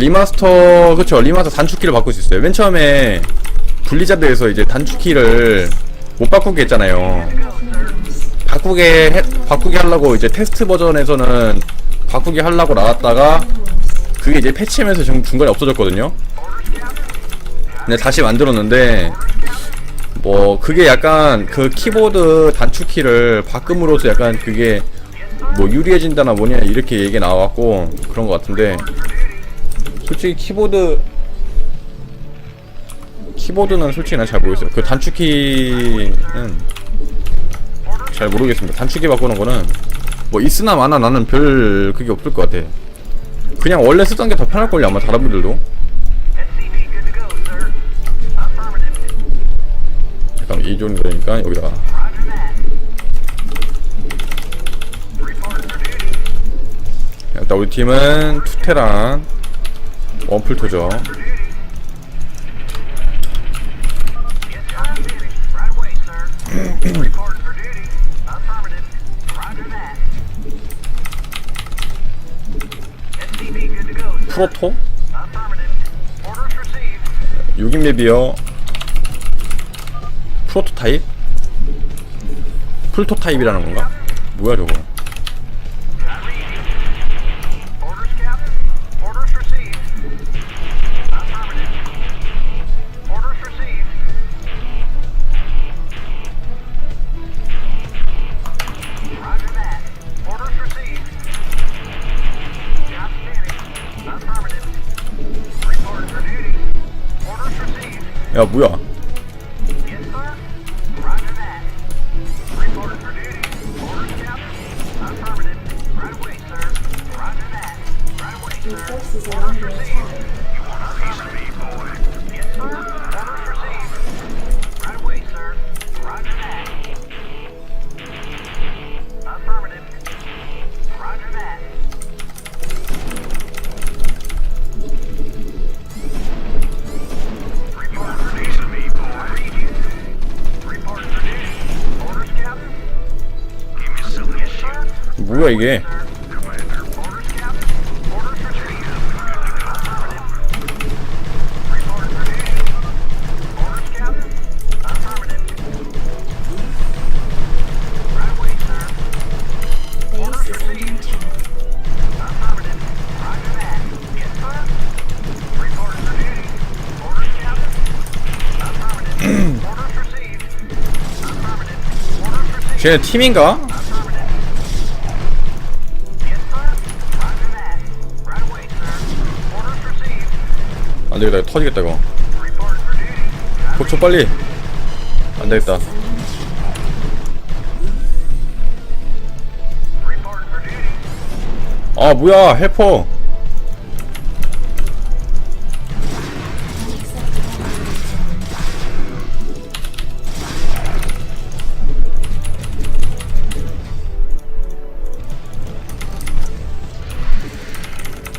리마스터 그쵸 리마스터 단축키를 바꿀 수 있어요. 맨 처음에 블리자드에서 이제 단축키를 못 바꾸게 했잖아요. 바꾸게 해, 바꾸게 하려고 이제 테스트 버전에서는 바꾸게 하려고 나왔다가 그게 이제 패치하면서 중, 중간에 없어졌거든요. 근데 다시 만들었는데 뭐 그게 약간 그 키보드 단축키를 바꿈으로써 약간 그게 뭐 유리해진다나 뭐냐 이렇게 얘기 나와갖고 그런 것 같은데 솔직히 키보드 키보드는 솔직히 난 잘 모르겠어요. 그 단축키는 잘 모르겠습니다. 단축키 바꾸는 거는 뭐 있으나 마나 나는 별 그게 없을 것 같아. 그냥 원래 쓰던 게 더 편할걸요 아마 다른 분들도. 잠깐 이 정도니까 여기다가. 일단 우리 팀은 투테랑 원풀 토죠 프로토? 6인 맵이요 프로토타입? 풀토타입이라는 건가? 뭐야 저거 야 뭐야 received. 쟤네 팀인가? 안되겠다 이거 터지겠다 이거. 고쳐 빨리 안되겠다. 아 뭐야 헬퍼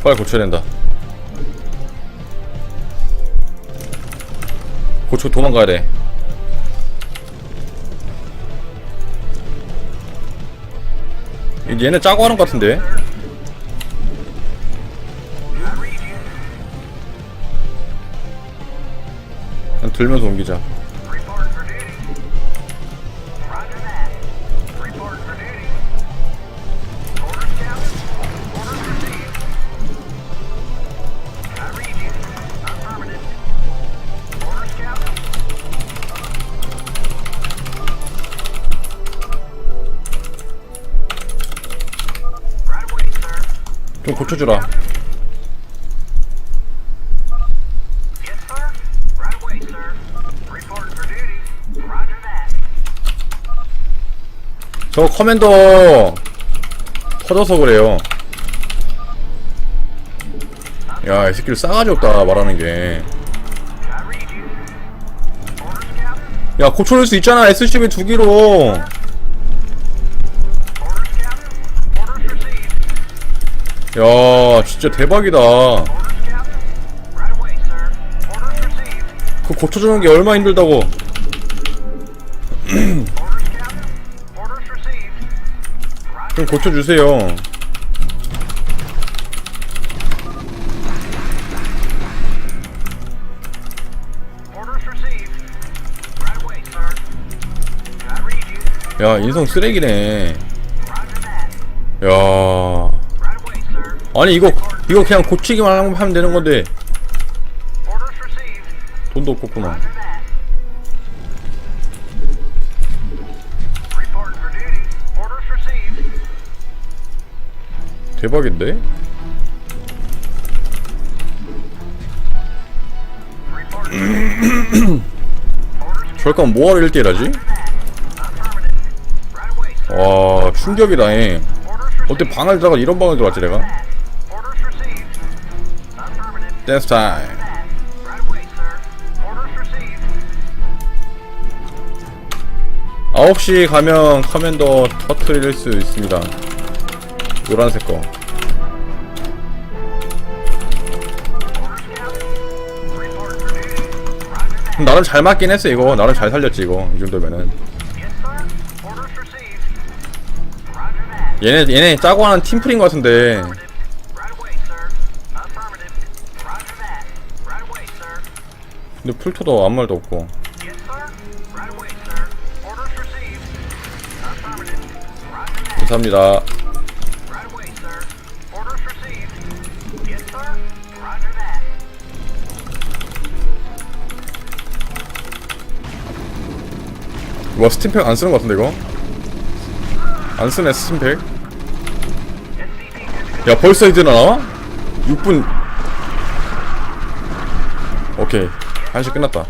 빨리 고쳐야 된다 고쳐 도망가야 돼. 얘네 짜고 하는 것 같은데? 들면서 옮기자 고쳐주라. 저 커맨더 터져서 그래요 야 이 새끼를 싸가지 없다 말하는 게야 I read you. Orders, Captain. 고쳐줄 수 있잖아 SCV 두 기로 야 진짜 대박이다. 그 고쳐주는 게 얼마 힘들다고. 좀 고쳐주세요. 야 인성 쓰레기네. 야. 아니 이거 이거 그냥 고치기만 하면 되는 건데. 돈도 없겠구나. 대박인데? Reporting for duty. Orders 저럴 거면 뭐하러 1대1 하지? affirmative. Right away, sir. 와 충격이다 잉. 어때 방을 들어가 이런 방을 들어왔지 내가? 댄스 타임 Right away, sir. Orders received. 9시 가면 커맨더 터트릴 수 있습니다 노란색 거. 나름 잘 맞긴 했어 이거 나름 잘 살렸지 이거 이 정도면은. 얘네 얘네 짜고 하는 팀플인 것 같은데 Affirmative. Right away, sir. Affirmative. Roger that. Right away, sir. 근데 풀토도 아무 말도 없고. 감사합니다. 와 스팀팩 안 쓰는 것 같은데 이거? 안 쓰네 스팀팩 야 벌써 이제 나와? 6분 오케이 1시 끝났다.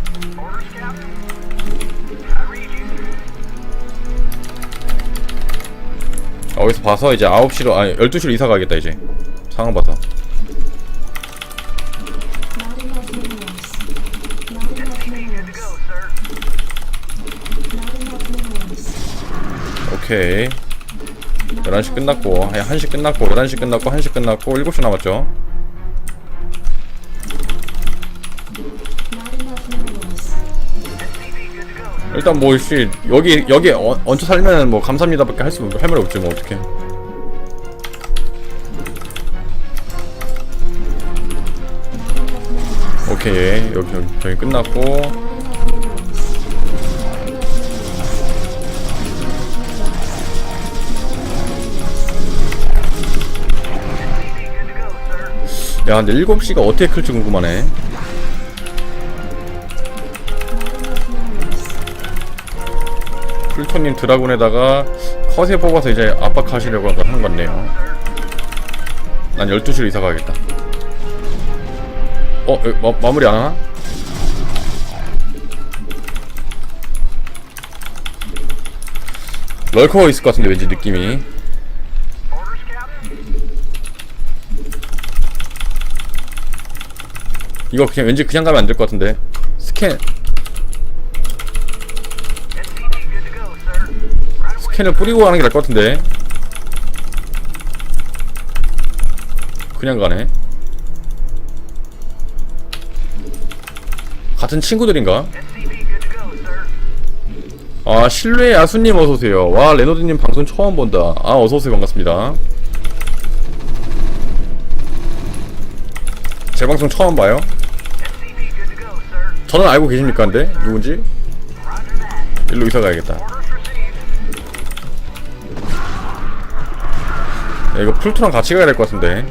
아, 여기서 봐서 이제 9시로 아니 12시로 이사 가겠다 이제 상황 봐서. 오케이 11시 끝났고 아니 1시 끝났고 11시 끝났고 1시 끝났고 7시 남았죠 일단 뭐 씨, 여기 여기 얹- 얹혀 살면 뭐 감사합니다밖에 할 수 할말 없지 뭐 어떡해 오케이 여기 여기, 여기 끝났고. 야 근데 7시가 어떻게 클지 궁금하네 풀토님 드라군에다가 컷에 뽑아서 이제 압박하시려고 하는 것 같네요 난 12시로 이사 가야겠다 어? 에, 마, 마무리 안 하나? 럴커가 있을 것 같은데 왠지 느낌이. 이거 그냥 왠지 그냥 가면 안 될 것 같은데 스캔 캔을 뿌리고 가는 게 나을 것 같은데 그냥 가네 같은 친구들인가? 아 실외 야수님 어서오세요 와 레노드님 방송 처음 본다 아 어서오세요 반갑습니다 제 방송 처음 봐요? 저는 알고 계십니까 근데? 누군지? 일로 이사 가야겠다 이거 풀토랑 같이 가야 될 것 같은데.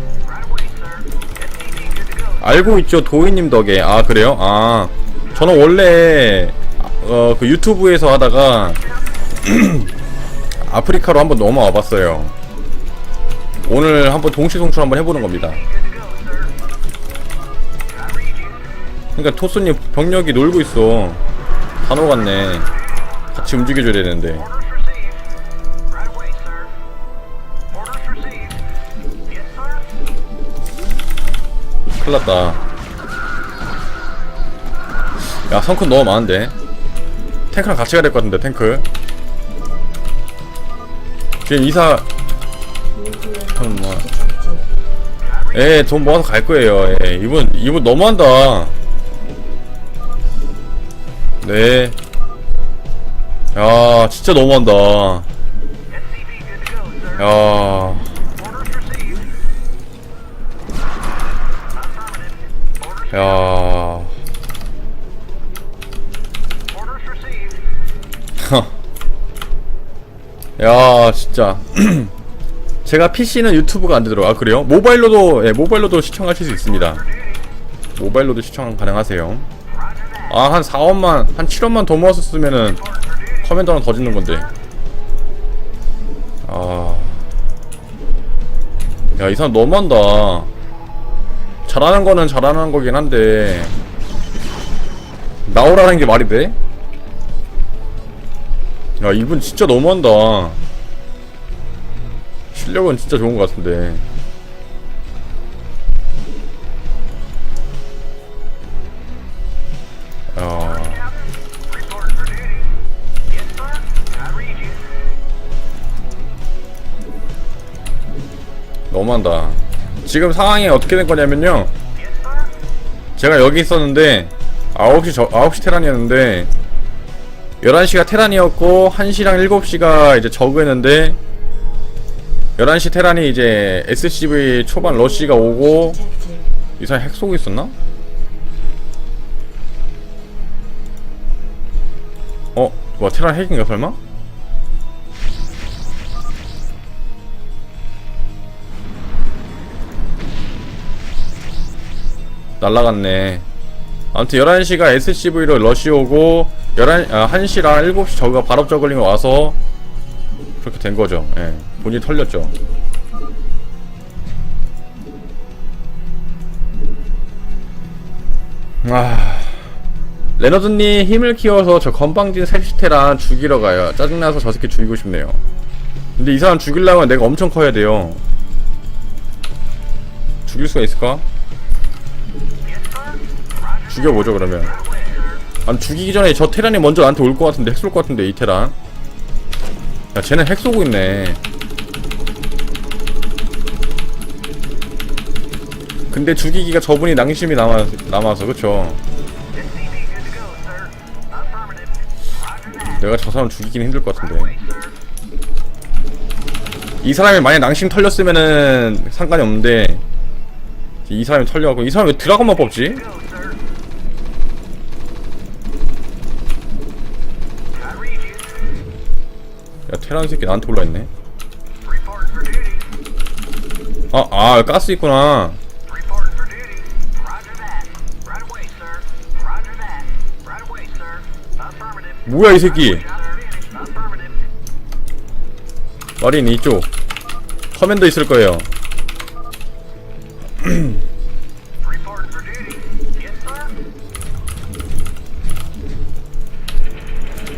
알고 있죠 도희님 덕에 아 그래요? 아 저는 원래 어 그 유튜브에서 하다가 아프리카로 한번 넘어와 봤어요 오늘 한번 동시 송출 한번 해보는 겁니다 you. 그러니까 토스님 병력이 놀고 있어 다 녹았네 같이 움직여줘야 되는데 큰일났다 야 성큰 너무 많은데 탱크랑 같이 가야 될 것 같은데 탱크 지금 이사 잠깐만 예, 돈 모아서 갈 거예요. 예, 이분, 이분 너무한다. 네. 야, 진짜 너무한다. 야, 야. 야 진짜. 제가 PC는 유튜브가 안 되더라고 아 그래요? 모바일로도 예 모바일로도 시청하실 수 있습니다. 모바일로도 시청 가능하세요. 아 한 4원만 한 7원만 더 모았었으면은 커맨더 하나 더 짓는 건데. 아... 야이 사람 너무한다 잘하는 거는 잘하는 거긴 한데 나오라는 게 말이 돼? 야 이분 진짜 너무한다 실력은 진짜 좋은 것 같은데 야. 너무한다 지금 상황이 어떻게 된 거냐면요. 제가 여기 있었는데 9시 저 9시 테란이었는데 11시가 테란이었고 1시랑 7시가 이제 저그였는데 11시 테란이 이제 SCV 초반 러시가 오고 Detected. 이 사람 핵 쏘고 있었나? 어? 와 테란 핵인가 설마? 날라갔네. 아무튼 11시가 SCV로 러시 오고 11, 아, 1시랑 7시 저그가 발업 저글링 와서 그렇게 된 거죠. 예. 본인이 털렸죠. 아. 레너드님 힘을 키워서 저 건방진 셋시테란 죽이러 가요. 짜증나서 저 새끼 죽이고 싶네요. 근데 이 사람 죽이려면 내가 엄청 커야 돼요. 죽일 수가 있을까? 죽여보죠 그러면 아니 죽이기 전에 저 테란이 먼저 나한테 올 것 같은데 핵 쏠 것 같은데 이 테란 야 쟤는 핵 쏘고 있네 근데 죽이기가 저분이 낭심이 남아, 남아서 그쵸. 내가 저 사람 죽이긴 힘들 것 같은데 이 사람이 만약 낭심 털렸으면은 상관이 없는데 이 사람이 털려갖고 이 사람 왜 드라곤만 뽑지? 야 테란 새끼 나한테 올라있네. 아, 아 가스 있구나. 뭐야 이 새끼. 마린 이쪽 커맨더 있을 거예요.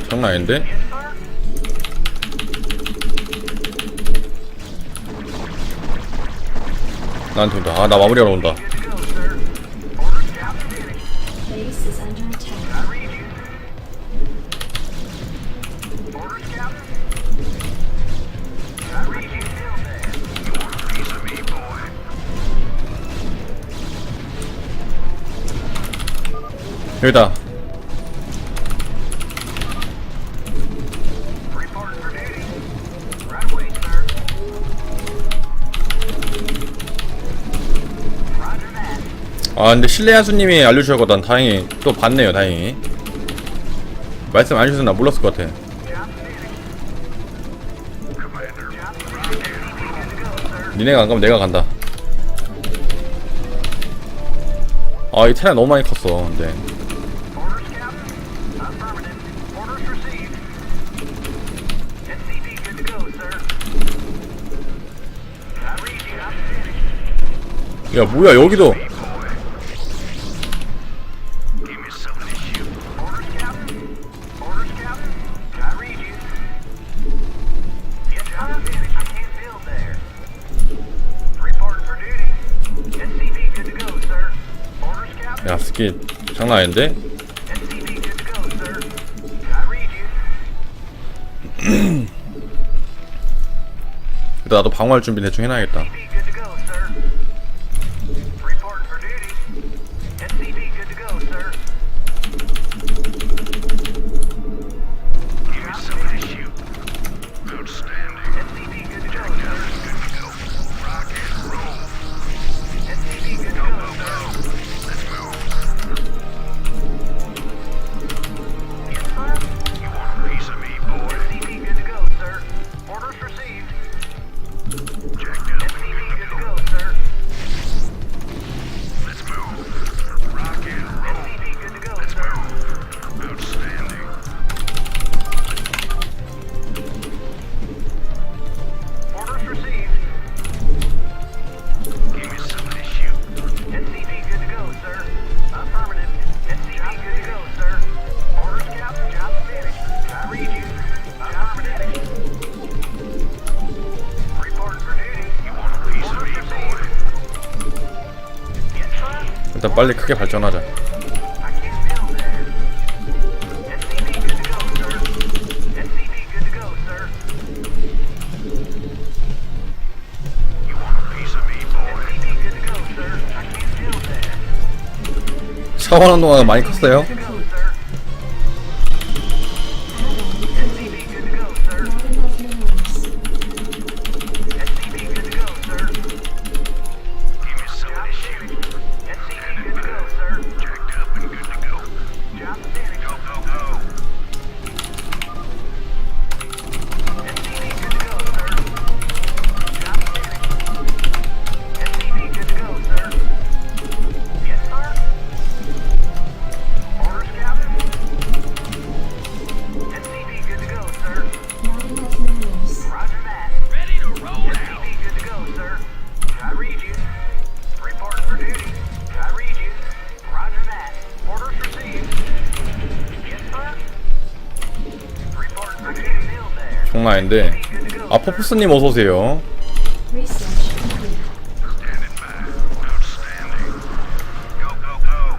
장난 아닌데? 나한테 온다. 아 나 마무리하러 온다. go, 아 근데 실내 야수님이 알려주셔서 난 다행히 또 봤네요 다행히 말씀 안 해주셔서 나 몰랐을 것 같아 니네가 안 가면 내가 간다 아 이 테란 너무 많이 컸어 근데. 야 뭐야 여기도 장난 아닌데? 일단 나도 방어할 준비 대충 해놔야겠다 빨리 크게 발전하자. 샤워하는 동안 많이 컸어요. 되는데. 아 퍼프스님 어서오세요.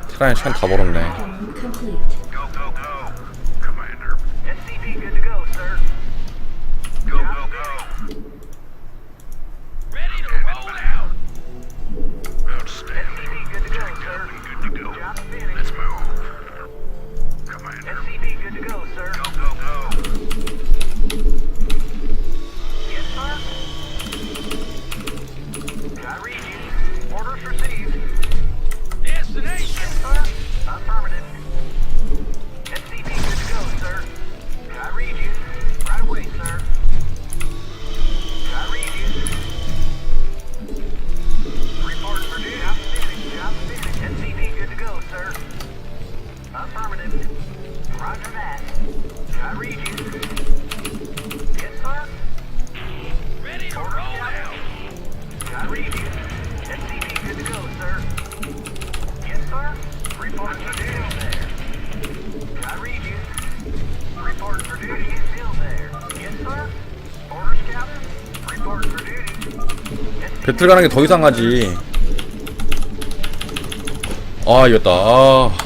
테라인 시간 다 벌었네. 들어가는 게 더 이상하지. 아, 이겼다. 아.